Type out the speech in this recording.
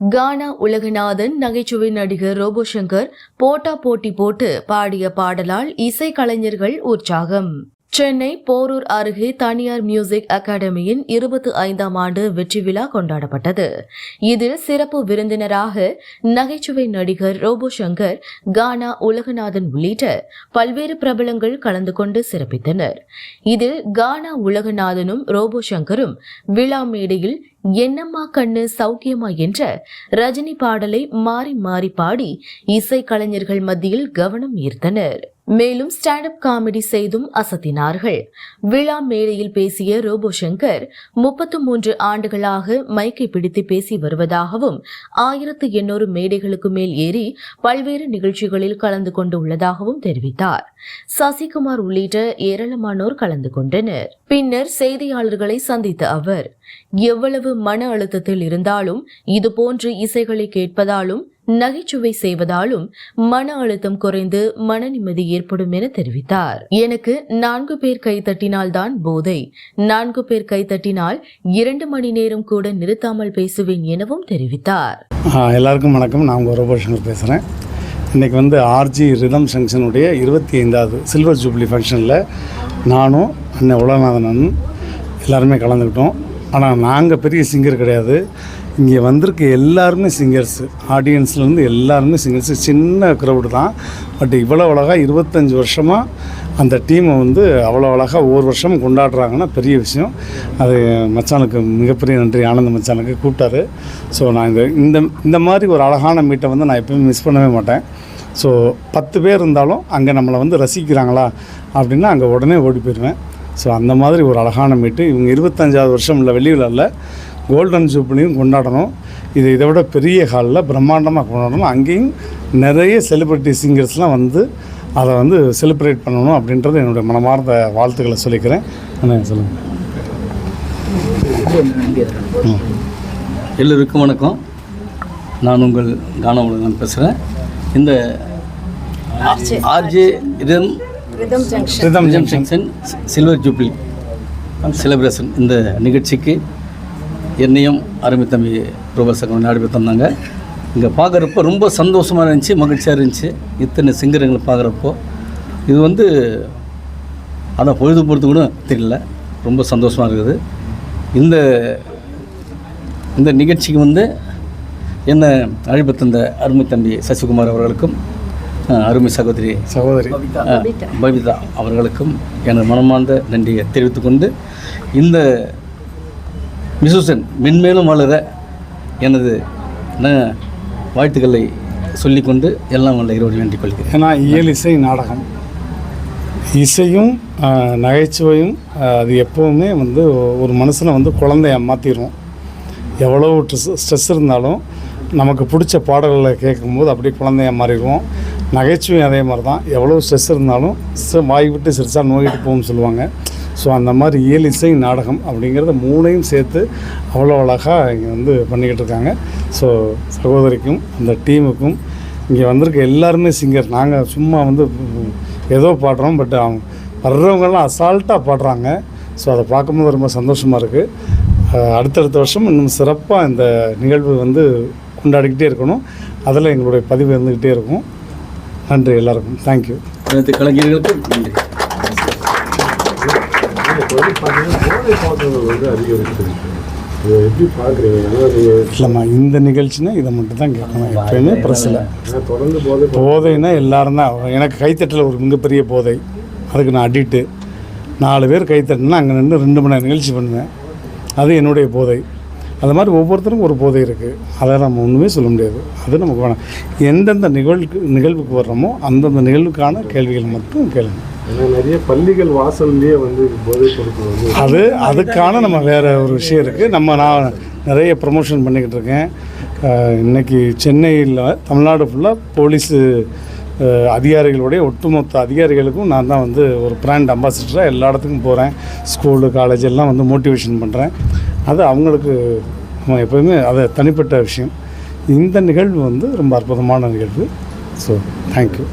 கானா உலகநாதன் நகைச்சுவை நடிகர் ரோபோ சங்கர் போட்டா போட்டி போட்டு பாடிய பாடலால் இசை கலைஞர்கள் உற்சாகம். சென்னை போரூர் அருகே தனியார் மியூசிக் அகாடமியின் இருபத்தி ஐந்தாம் ஆண்டு வெற்றி விழா கொண்டாடப்பட்டது. இதில் சிறப்பு விருந்தினராக நகைச்சுவை நடிகர் ரோபோ சங்கர் கானா உலகநாதன் உள்ளிட்ட பல்வேறு பிரபலங்கள் கலந்து கொண்டு சிறப்பித்தனர். இதில் கானா உலகநாதனும் ரோபோ சங்கரும் விழா மேடையில் என்னம்மா கண்ணு சௌக்கியமா என்ற ரஜினி பாடலை மாறி மாறி பாடி இசை கலைஞர்கள் மத்தியில் கவனம் ஈர்த்தனர். மேலும் ஸ்டாண்ட் அப் காமெடி செய்தும் அசத்தினார்கள். விழா மேடையில் பேசிய ரோபோ சங்கர் முப்பத்து மூன்று ஆண்டுகளாக மைக்கை பிடித்து பேசி வருவதாகவும் ஆயிரத்து எண்ணூறு மேடைகளுக்கு மேல் ஏறி பல்வேறு நிகழ்ச்சிகளில் கலந்து கொண்டு உள்ளதாகவும் தெரிவித்தார். சசிகுமார் உள்ளிட்ட ஏராளமானோர் கலந்து கொண்டனர். பின்னர் செய்தியாளர்களை சந்தித்த அவர் எவ்வளவு மன அழுத்தத்தில் இருந்தாலும் இதுபோன்று இசைகளை கேட்பதாலும் நகைச்சுவை செய்வதாலும் மன அழுத்தம் குறைந்து மன நிம்மதி ஏற்படும் என தெரிவித்தார். எனக்கு நான்கு பேர் கைத்தட்டினால்தான் போதை. நான்கு பேர் கைத்தட்டினால் இரண்டு மணி நேரம் கூட நிறுத்தாமல் பேசுவேன் எனவும் தெரிவித்தார். எல்லாருக்கும் வணக்கம். நான் உங்கள் பேசுகிறேன் இன்றைக்கி வந்து ஆர்ஜி ரிதம் ஃபங்க்ஷனுடைய இருபத்தி ஐந்தாவது சில்வர் ஜூப்ளி ஃபங்க்ஷனில் நானும் அண்ணன் உலகநாதன் எல்லாருமே கலந்துக்கிட்டோம். ஆனால் நாங்கள் பெரிய சிங்கர் கிடையாது. இங்கே வந்திருக்க எல்லாருமே சிங்கர்ஸு ஆடியன்ஸ்லேருந்து எல்லாருமே சிங்கர்ஸு சின்ன க்ரௌடு தான். பட் இவ்வளோ அழகாக இருபத்தஞ்சி வருஷமாக அந்த டீமை வந்து அவ்வளோ அழகாக ஒவ்வொரு வருஷமும் கொண்டாடுறாங்கன்னா பெரிய விஷயம். அது மச்சானுக்கு மிகப்பெரிய நன்றி. ஆனந்த மச்சானுக்கு கூப்பிட்டாரு. ஸோ நான் இந்த இந்த இந்த மாதிரி ஒரு அழகான மீட்டை வந்து நான் எப்பவுமே மிஸ் பண்ணவே மாட்டேன். ஸோ பத்து பேர் இருந்தாலும் அங்கே நம்மளை வந்து ரசிக்கிறாங்களா? அப்படின்னா அங்கே உடனே ஓடி போயிடுவேன் ஸோ அந்த மாதிரி ஒரு அழகான மீட்டு. இவங்க இருபத்தஞ்சாவது வருஷம் இல்லை வெள்ளி விழாவில் கோல்டன் ஜூப்ளியும் கொண்டாடணும். இது இதை விட பெரிய ஹாலில் பிரம்மாண்டமாக கொண்டாடணும். அங்கேயும் நிறைய செலிப்ரிட்டி சிங்கர்ஸ்லாம் வந்து அதை வந்து செலிப்ரேட் பண்ணணும் அப்படின்றது என்னுடைய மனமார்ந்த வாழ்த்துக்களை சொல்லிக்கிறேன். அண்ணா சொல்லுங்கள் எல்லோருக்கும் வணக்கம். நான் உங்கள் கானா உலகம் பேசுகிறேன் இந்த RJ. Rhythm rhythm junction junction silver jubilee celebration இந்த நிகழ்ச்சிக்கு என்னையும் அருமை தம்பி பிரபாசகம் நாடு தந்தாங்க இங்கே பார்க்குறப்போ ரொம்ப சந்தோஷமாக இருந்துச்சு மகிழ்ச்சியாக இருந்துச்சு. இத்தனை சிங்கரங்களை பார்க்குறப்போ இது வந்து அதான் பொழுது பொறுத்து கூட தெரியல ரொம்ப சந்தோஷமாக இருக்குது. இந்த இந்த நிகழ்ச்சிக்கு வந்து என்ன அழைப்பு தந்த அருமை தம்பி சசிகுமார் அவர்களுக்கும் அருமை சகோதரி சகோதரி. பபிதா அவர்களுக்கும் எனது மனமார்ந்த நன்றியை தெரிவித்துக்கொண்டு இந்த மிசுசன் மென்மேலும் வளர எனது வாழ்த்துக்களை சொல்லிக்கொண்டு எல்லாம் வல்ல இறைவனை வேண்டிக் கொள்கிறேன். ஏன்னா இயல் இசை நாடகம். இசையும் நகைச்சுவையும் அது எப்போவுமே வந்து ஒரு மனுஷனை வந்து குழந்தைய மாற்றிடும் எவ்வளோ ஸ்ட்ரெஸ் ஸ்ட்ரெஸ் இருந்தாலும் நமக்கு பிடிச்ச பாடல்களை கேட்கும்போது அப்படியே குழந்தைய மாறிடுவோம். நகைச்சுவையும் அதே மாதிரி தான் எவ்வளோ ஸ்ட்ரெஸ் இருந்தாலும் வாய் விட்டு சிரிச்சா நோயிட்டு போகும்னு சொல்லுவாங்க. ஸோ அந்த மாதிரி இயல் இசை நாடகம் அப்படிங்கிறத மூணையும் சேர்த்து அவ்வளோ அழகாக இங்கே வந்து பண்ணிக்கிட்டு இருக்காங்க. ஸோ சகோதரிக்கும் அந்த டீமுக்கும் இங்கே வந்திருக்க எல்லாருமே சிங்கர் நாங்கள் சும்மா வந்து ஏதோ பாடுறோம் பட் அவங்க வர்றவங்கெல்லாம் அசால்ட்டாக பாடுறாங்க. ஸோ அதை பார்க்கும்போது ரொம்ப சந்தோஷமாக இருக்குது அடுத்தடுத்த வருஷம் இன்னும் சிறப்பாக இந்த நிகழ்வு வந்து கொண்டாடிக்கிட்டே இருக்கணும். அதில் எங்களுடைய பதிவு இருந்துக்கிட்டே இருக்கும். நன்றி எல்லாருக்கும். தேங்க்யூ அனைத்து கலைஞர்களுக்கும் நன்றி. இல்லைம்மா இந்த நிகழ்ச்சினா இதை மட்டும் தான் கேட்கணும். எப்பயுமே போதை போதைன்னா எல்லாரும் தான். எனக்கு கைத்தட்டல் ஒரு மிகப்பெரிய போதை. அதுக்கு நான் அடிக்ட்டு. நாலு பேர் கைத்தட்டினா அங்கே நின்று ரெண்டு மணி நேரம் நிகழ்ச்சி பண்ணுவேன். அது என்னுடைய போதை. அது மாதிரி ஒவ்வொருத்தருக்கும் ஒரு போதை இருக்குது அதை நம்ம ஒன்றுமே சொல்ல முடியாது. அது நமக்கு வேணாம். எந்தெந்த நிகழ்வுக்கு நிகழ்வுக்கு வர்றோமோ அந்தந்த நிகழ்வுக்கான கேள்விகள் மட்டும் கேளுங்க. நிறைய பள்ளிகள் வாசல்லையே வந்து போதைப் பொருட்கள் வந்து அது அதுக்கான நம்ம வேறு ஒரு விஷயம் இருக்குது நம்ம நான் நிறைய ப்ரமோஷன் பண்ணிக்கிட்டு இருக்கேன். அஹ், இன்னைக்கு சென்னையில் தமிழ்நாடு ஃபுல்லாக போலீஸு அதிகாரிகளுடைய ஒட்டுமொத்த அதிகாரிகளுக்கும் நான் தான் வந்து ஒரு பிராண்ட் அம்பாசிடராக எல்லா இடத்துக்கும் போகிறேன் ஸ்கூலு காலேஜ் எல்லாம் வந்து மோட்டிவேஷன் பண்ணுறேன் அது அவங்களுக்கு எப்போயுமே அது தனிப்பட்ட விஷயம். இந்த நிகழ்வு வந்து ரொம்ப அற்புதமான நிகழ்வு. So thank you